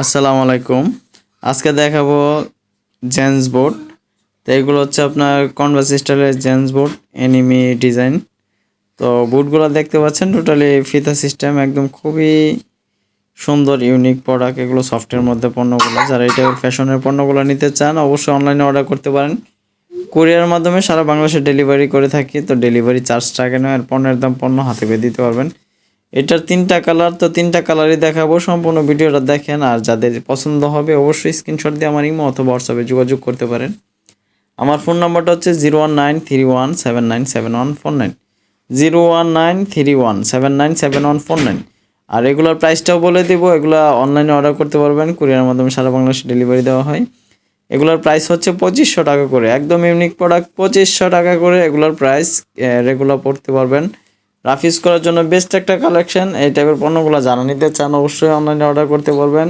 আসসালামু আলাইকুম। আজকে দেখাবো জেন্টস বোর্ড। তো এগুলো হচ্ছে আপনার কনভার্স স্টাইলের জেন্টস বোর্ড, এনিমি ডিজাইন। তো বুটগুলো দেখতে পাচ্ছেন, টোটালি ফিতা সিস্টেম, একদম খুবই সুন্দর, ইউনিক প্রোডাক্ট। এগুলো সফটের মধ্যে পণ্যগুলো, যারা এটা ফ্যাশনের পণ্যগুলো নিতে চান, অবশ্যই অনলাইনে অর্ডার করতে পারেন। কুরিয়ার মাধ্যমে সারা বাংলাদেশে ডেলিভারি করে থাকি, তো ডেলিভারি চার্জ টাকা নেয় আর পণ্যের দাম পণ্য হাতে পেয়ে দিতে পারবেন। এটার তিনটা কালার, তো তিনটা কালারই দেখাবো। সম্পূর্ণ ভিডিওটা দেখেন, আর যাদের পছন্দ হবে অবশ্যই স্ক্রিনশট দিয়ে আমার ইমো অথবা হোয়াটসঅ্যাপে যোগাযোগ করতে পারেন। আমার ফোন নাম্বারটা হচ্ছে zero one nine three one seven nine seven one four nine zero one nine three one seven nine seven one four nine আর এগুলোর প্রাইসটাও বলে দিব, এগুলো অনলাইনে অর্ডার করতে পারবেন কুরিয়ার মাধ্যমে সারা বাংলাদেশে ডেলিভারি দেওয়া হয়। এগুলোর প্রাইস হচ্ছে পঁচিশশো টাকা করে, একদম ইউনিক প্রোডাক্ট পঁচিশশো টাকা করে এগুলোর প্রাইস রেগুলার পড়তে পারবেন। রাফিজ করার জন্য বেস্ট একটা কালেকশন এই টাইপের পণ্যগুলো জানা নিতে চান, অবশ্যই অনলাইনে অর্ডার করতে পারবেন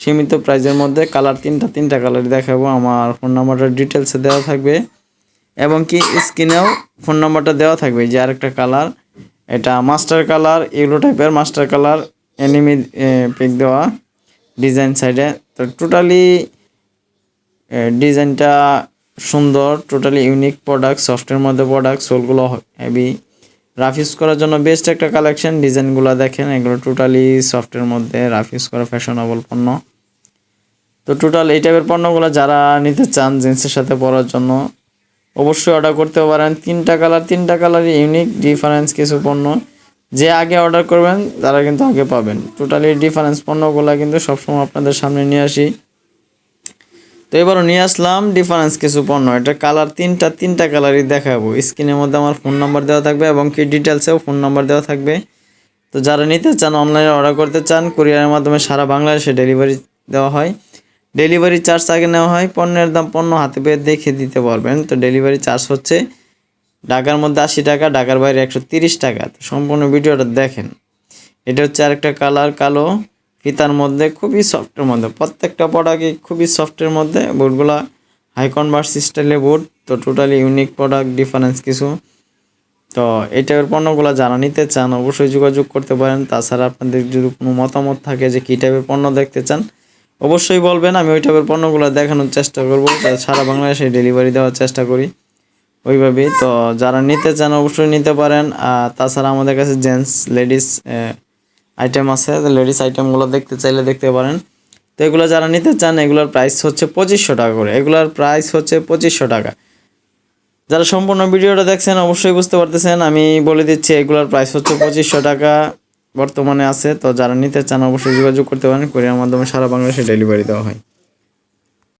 সীমিত প্রাইজের মধ্যে কালার তিনটা তিনটা কালার দেখাবো। আমার ফোন নাম্বারটা ডিটেলসে দেওয়া থাকবে। এবং কি স্ক্রিনেও ফোন নাম্বারটা দেওয়া থাকবে যে আরেকটা কালার এটা মাস্টার কালার এগুলো টাইপের মাস্টার কালার এনিমি পিক দেওয়া ডিজাইন সাইডে তো টোটালি ডিজাইনটা সুন্দর টোটালি ইউনিক প্রোডাক্ট সফটের মধ্যে প্রোডাক্ট সোলগুলো হেভি রাফ ইউজ করার জন্য বেস্ট একটা কালেকশন, ডিজাইনগুলো দেখেন, এগুলো টোটালি সফটের মধ্যে রাফ ইউজ করা ফ্যাশনেবল পণ্য। তো টোটাল এই টাইপের পণ্যগুলো যারা নিতে চান জিন্সের সাথে পরার জন্য, অবশ্যই অর্ডার করতে পারেন। তিনটা কালার তিনটা কালারই ইউনিক ডিফারেন্স কিছু পণ্য। যে আগে অর্ডার করবেন, তারা কিন্তু আগে পাবেন। টোটালি ডিফারেন্স পণ্যগুলো কিন্তু সবসময় আপনাদের সামনে নিয়ে আসি। তো এবারও নিয়ে আসলাম ডিফারেন্স কিছু পণ্য। এটা কালার তিনটা তিনটা কালারই দেখাবো। স্ক্রিনের মধ্যে আমার ফোন নাম্বার দেওয়া থাকবে এবং কি ডিটেলসেও ফোন নাম্বার দেওয়া থাকবে। তো যারা নিতে চান অনলাইনে অর্ডার করতে চান কুরিয়ারের মাধ্যমে সারা বাংলাদেশে ডেলিভারি দেওয়া হয়। ডেলিভারি চার্জ আগে নেওয়া হয়, পণ্যের দাম পণ্য হাতে পেয়ে দেখে দিতে পারবেন। তো ডেলিভারি চার্জ হচ্ছে ঢাকার মধ্যে আশি টাকা, ঢাকার বাইরে একশো তিরিশ টাকা। তো সম্পূর্ণ ভিডিওটা দেখেন। এটা হচ্ছে আরেকটা কালার কালো। ফিতার মধ্যে খুবই সফটের মধ্যে, প্রত্যেকটা প্রোডাক্টই খুবই সফটের মধ্যে বুটগুলা হাই কনভার্স স্টাইলের বুট তো টোটালি ইউনিক প্রোডাক্ট ডিফারেন্স কিছু। তো এই টাইপের পণ্যগুলো যারা নিতে চান, অবশ্যই যোগাযোগ করতে পারেন। তাছাড়া আপনাদের যদি কোনো মতামত থাকে যে কী টাইপের পণ্য দেখতে চান, অবশ্যই বলবেন। আমি ওই টাইপের পণ্যগুলো দেখানোর চেষ্টা করব। সারা বাংলাদেশে ডেলিভারি দেওয়ার চেষ্টা করি ওইভাবেই। তো যারা নিতে চান, অবশ্যই নিতে পারেন। আর তাছাড়া আমাদের কাছে জেন্টস লেডিস আইটেম আছে লেডিস আইটেমগুলো দেখতে চাইলে দেখতে পারেন। তো এগুলো যারা নিতে চান, এগুলোর প্রাইস হচ্ছে পঁচিশশো টাকা করে। এগুলোর প্রাইস হচ্ছে পঁচিশশো টাকা। যারা সম্পূর্ণ ভিডিওটা দেখছেন, অবশ্যই বুঝতে পারতেছেন, আমি বলে দিচ্ছি, এগুলোর প্রাইস হচ্ছে পঁচিশশো টাকা। বর্তমানে আছে, তো যারা নিতে চান, অবশ্যই যোগাযোগ করতে পারেন কোরিয়ার মাধ্যমে সারা বাংলাদেশে ডেলিভারি দেওয়া হয়।